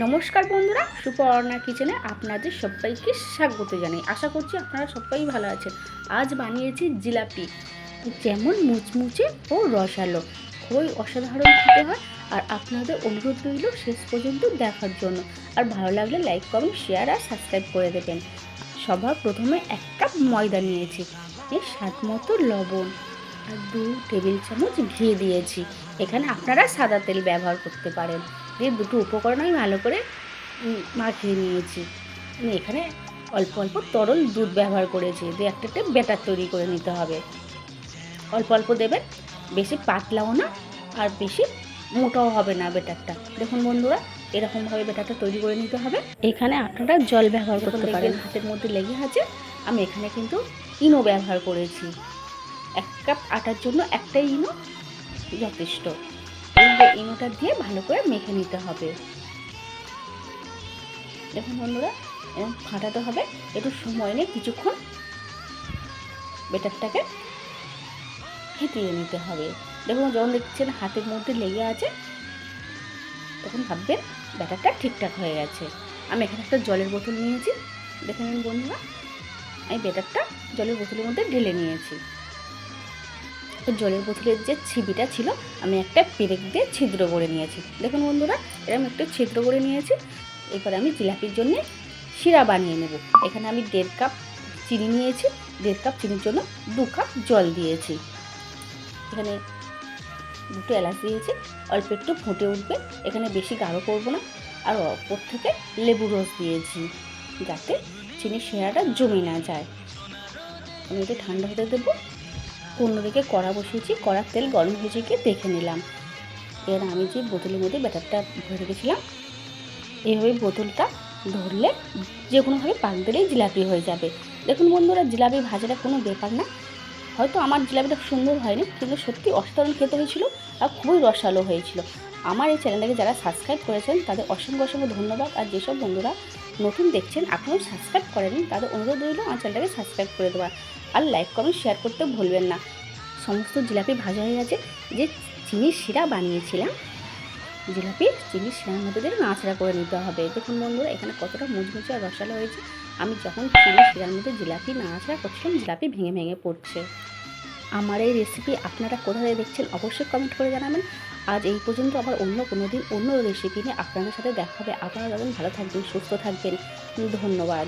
নমস্কার বন্ধুরা, সুপর্ণা কিচেনে আপনাদের সবাইকে স্বাগত জানাই। আশা করছি আপনারা সবাই ভালো আছেন। আজ বানিয়েছি জিলাপি, যেমন মুচমুচে ও রসালো। খুবই অসাধারণ খেতে হয় আর আপনাদের অনুরোধ রইল শেষ পর্যন্ত দেখার জন্য। আর ভালো লাগলে লাইক কমেন্ট শেয়ার আর সাবস্ক্রাইব করে দেবেন। সবার প্রথমে এক কাপ ময়দা নিয়েছি এর স্বাদ মতো লবণ আর দু টেবিল চামচ ঘি দিয়েছি। এখানে আপনারা সাদা তেল ব্যবহার করতে পারেন। দিয়ে দুটো উপকরণ আমি ভালো করে মাখিয়ে নিয়েছি। আমি এখানে অল্প অল্প তরল দুধ ব্যবহার করেছি। দিয়ে একটা একটা ব্যাটার তৈরি করে নিতে হবে। অল্প অল্প দেবেন বেশি পাতলাও না আর বেশি মোটাও হবে না ব্যাটারটা। দেখুন বন্ধুরা এরকমভাবে ব্যাটারটা তৈরি করে নিতে হবে। এখানে আপনারা জল ব্যবহার করতে পারেন। হাতের মধ্যে লেগে আছে। আমি এখানে কিন্তু ইনো ব্যবহার করেছি। এক কাপ আটার জন্য একটাই ইনো যথেষ্ট। এই যে ইনোটা দিয়ে ভালো করে মেখে নিতে হবে। দেখুন বন্ধুরা এরকম ফাটাতে হবে, একটু সময় নিয়ে কিছুক্ষণ বেটারটাকে ফেটিয়ে নিতে হবে। দেখুন যখন দেখছেন, হাতের মধ্যে লেগে আছে। তখন ভাববেন ব্যাটারটা ঠিকঠাক হয়ে গেছে। আমি এখানে একটা জলের বোতল নিয়েছি। দেখে নিন বন্ধুরা আমি ব্যাটারটা জলের বোতলের মধ্যে ঢেলে নিয়েছি। তো জলের বোতলের যে ছিবিটা ছিল, আমি একটা পেরেক দিয়ে ছিদ্র করে নিয়েছি। দেখুন বন্ধুরা, এরকম একটু ছিদ্র করে নিয়েছি। এরপরে আমি জিলাপির জন্য শিরা বানিয়ে নেব। এখানে আমি দেড় কাপ চিনি নিয়েছি। দেড় কাপ চিনির জন্য দু কাপ জল দিয়েছি। এখানে দুটো এলাচ দিয়েছি। অল্প একটু ফুটে উঠবে। এখানে বেশি গাঢ় করব না। আর ওপর থেকে লেবু রস দিয়েছি, যাতে চিনির শিরাটা জমে না যায়। আমি এটা ঠান্ডা হতে দেবো। অন্যদিকে কড়া বসিয়েছি কড়ার তেল গরম হয়েছে কি দেখে নিলাম। এবার আমি যে বোতলের মধ্যে ব্যাটারটা ভরে রেখেছিলাম এইভাবে বোতলটা ধরলে যে কোনোভাবে পাক দিলেই জিলাপি হয়ে যাবে। দেখুন বন্ধুরা, জিলাপি ভাজাটা কোনো ব্যাপার না। হয়তো আমার জিলাপিটা সুন্দর হয়নি, কিন্তু সত্যি অসাধারণ খেতে হয়েছিল আর খুবই রসালো হয়েছিল। আমার এই চ্যানেলটাকে যারা সাবস্ক্রাইব করেছেন, তাদের অসংখ্য অসংখ্য ধন্যবাদ। আর যেসব বন্ধুরা নতুন দেখছেন, এখনও সাবস্ক্রাইব করেনি তাদের অনুরোধ রইল আমার চ্যানেলটাকে সাবস্ক্রাইব করে দেওয়ার আর লাইক কমেন্ট শেয়ার করতে ভুলবেন না। সমস্ত জিলাপি ভাজা হয়ে গেছে। যে চিনির শিরা বানিয়েছিলাম, জিলাপি চিনির শিরার মধ্যে দিয়ে নাচড়া করে নিতে হবে। দেখুন বন্ধুরা, এখানে কতটা মুচমুচে আর রসালো হয়েছে। আমি যখন চিনির শিরার মধ্যে জিলাপি নাচড়া করছিলাম, জিলাপি ভেঙে ভেঙে পড়ছে। আমার এই রেসিপি আপনারা কোথায় দেখছেন, অবশ্যই কমেন্ট করে জানাবেন। আজ এই পর্যন্ত আবার অন্য কোনো দিন অন্য রেসিপি নিয়ে আপনাদের সাথে দেখা হবে। আপনারা যখন ভালো থাকবেন, সুস্থ থাকবেন। ধন্যবাদ।